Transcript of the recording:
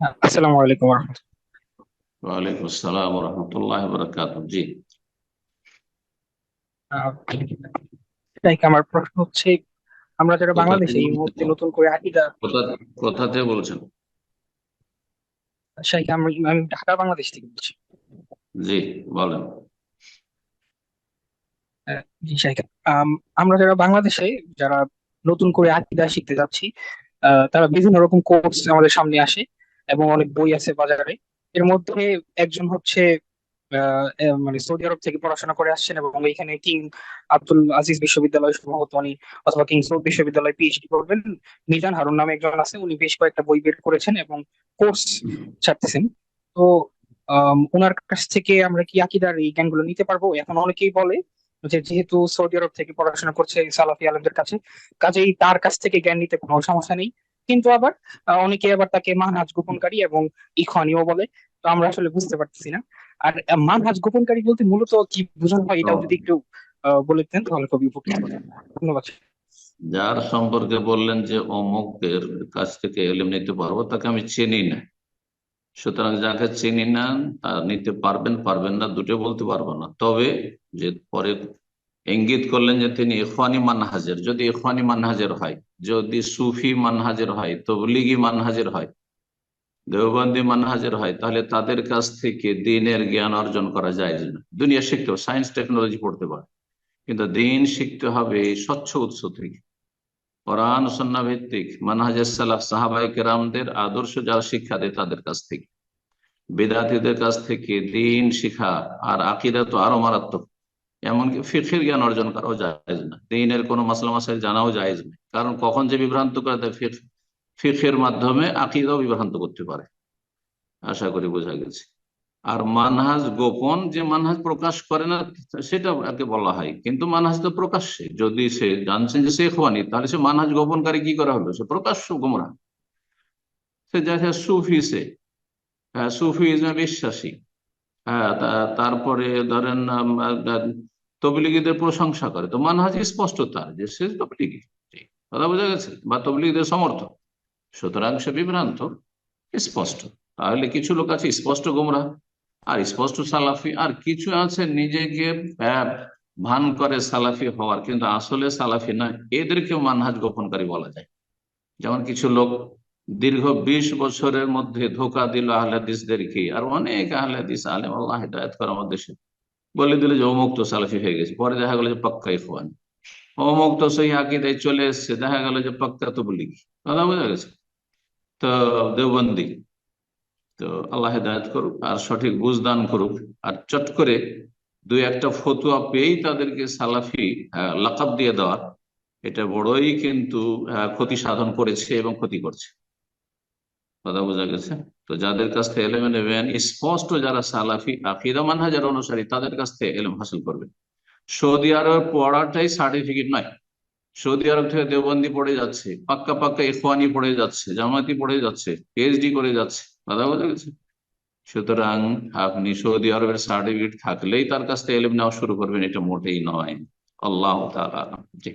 আসসালামু আলাইকুম ওয়ালাইকুম আসসালাম রহমতুল্লাহ বরকাত জি। আমার প্রশ্ন হচ্ছে আমরা যারা বাংলাদেশে এই মুহূর্তে নতুন করে আকিদা কোথা থেকে বলছেন? শাইখ আমি আমি ঢাকা বাংলাদেশ থেকে বলছি। জি বলেন। জি শাইখ আমরা যারা বাংলাদেশে যারা নতুন করে আকিদা শিখতে যাচ্ছি তারা বিভিন্ন রকম কোর্স আমাদের সামনে আসে। এবং অনেক বই আছে বাজারে। এর মধ্যে একজন হচ্ছে মানে সৌদি আরব থেকে পড়াশোনা করে আসছেন এবং এখানে কিং আব্দুল আজিজ বিশ্ববিদ্যালয় সম্ভবত উনি অথবা কিং সৌদ বিশ্ববিদ্যালয় পিএইচডি করবেন। মিজান হারুন নামে একজন আছে, উনি বেশ কয়েকটা বই বের করেছেন এবং কোর্স ছাড়তেছেন। তো ওনার কাছ থেকে আমরা কি আকিদার এই জ্ঞানগুলো নিতে পারব? এখন অনেকেই বলে যে যেহেতু সৌদি আরব থেকে পড়াশোনা করছে সালাফি আলমদের কাছে, কাজেই তার কাছ থেকে জ্ঞান নিতে কোনো সমস্যা নেই। কিন্তু আবার অনেকে আবার তাকে মানহাজ গোপনকারী এবং ইখওয়ানিও বলে। তো আমরা আসলে বুঝতে পারতেছি না। আর মানহাজ গোপনকারী বলতে মূলত কি বোঝানো হয় এটাও যদি একটু বলে দিতেন তাহলে খুবই উপকৃত ধন্যবাদ। যার সম্পর্কে বললেন যে অমুকের কাছ থেকে এলিম নিতে পারব তাকে আমি চিনি না। সুতরাং যাকে চিনি না তা নিতে পারবেন পারবেন না দুটো বলতে পারব না। তবে যে পরে ইঙ্গিত করলেন যে তিনি ইখওয়ানি মানহাজের। যদি ইখওয়ানি মানহাজের হয়, যদি সুফি মানহাজের হয়, তবলিগি মানহাজের হয়, দেওবন্দি মানহাজের হয়, তাহলে তাদের কাছ থেকে দিনের জ্ঞান অর্জন করা যায় না। দুনিয়া শিখতে হবে, সায়েন্স, টেকনোলজি পড়তে পারে কিন্তু দিন শিখতে হবে স্বচ্ছ উৎস থেকে। কোরআন সন্না ভিত্তিক মানহাজের সালাফ সাহাবাই কেরামদের আদর্শ যারা শিক্ষা দেয় তাদের কাছ থেকে। বেদাতিদের কাছ থেকে দিন শিখা আর আকিদা তো আরও মারাত্মক। এমনকি ফিখের জ্ঞান অর্জন করাও জায়েজ না। দিনের কোনো মাসলা মাসাইল জানাও জায়েজ না। কারণ কখন যে বিভ্রান্ত করে ফিখ ফিখের মাধ্যমে আকিদাও বিভ্রান্ত করতে পারে। আশা করি বোঝা গেছে। আর মানহাজ গোপন যে মানহাজ প্রকাশ করে না, সেটা আগে বলা হয়। কিন্তু মানহাজ তো প্রকাশ্যে। যদি সে জানছেন যে শেখ হওয়ানি তাহলে সে মানহাজ গোপনকারী কি করা হলো? সে প্রকাশ্য গোমরা সে দেখে সুফি সে। হ্যাঁ সুফি বিশ্বাসী। হ্যাঁ তারপরে ধরেন তবলিগীদের প্রশংসা করে। তো মানহাজ স্পষ্ট তার যে সে তবলিগি। কথা বোঝা গেছে? বা তবলিগীদের সমর্থক। সুতরাং সে বিভ্রান্ত। স্পষ্ট। তাহলে কিছু লোক আছে স্পষ্ট গোমরা। আর স্পষ্ট সালাফি। আর কিছু আছে নিজেকে ভান করে সালাফি হওয়ার। কিন্তু আসলে সালাফি না এদেরকে মানহাজ গোপনকারী বলা যায়। যেমন কিছু লোক দীর্ঘ বিশ বছরের মধ্যে ধোকা দিল আহলাদিসদেরকে। আর অনেক আহলাদিস আলেম, আল্লাহ হেদায়ত করে আমার দেশে। বলে দিল যে, অমুক তো সালাফি হয়ে গেছে। পরে দেখা গেল যে, পাক্কা ইখওয়ান। অমুক তো সেই আকিদায় চলে এসছে। দেখা গেল যে, পাক্কা তো বলি কথা বোঝা গেছে? তো দেওবন্দি। তো আল্লাহ হেদায়ত করুক, আর সঠিক বুঝদান করুক। আর চট করে দুই একটা ফতুয়া পেয়েই তাদেরকে সালাফি লাকাব দিয়ে দেওয়া এটা বড়ই কিন্তু ক্ষতি সাধন করেছে এবং ক্ষতি করছে। কথা বোঝা গেছে? তো যাদের কাছ থেকে এলেম নেবেন, স্পষ্ট যারা সালাফি, আকিদা, মানহাজার অনুসারী, তাদের কাছ থেকে এলেম হাসিল করবেন। সৌদি আরব পড়াটাই সার্টিফিকেট নয়। সৌদি আরব থেকে দেওবন্দি পড়ে যাচ্ছে, পাক্কা পাক্কা ইখওয়ানি পড়ে যাচ্ছে জামাতি পড়ে যাচ্ছে পিএইচডি করে যাচ্ছে, কথা বোঝা গেছে? সুতরাং আপনি সৌদি আরবের সার্টিফিকেট থাকলেই তার কাছ থেকে এলেম নেওয়া শুরু করবেন, এটা মোটেই নয়। আল্লাহ আলম। জি।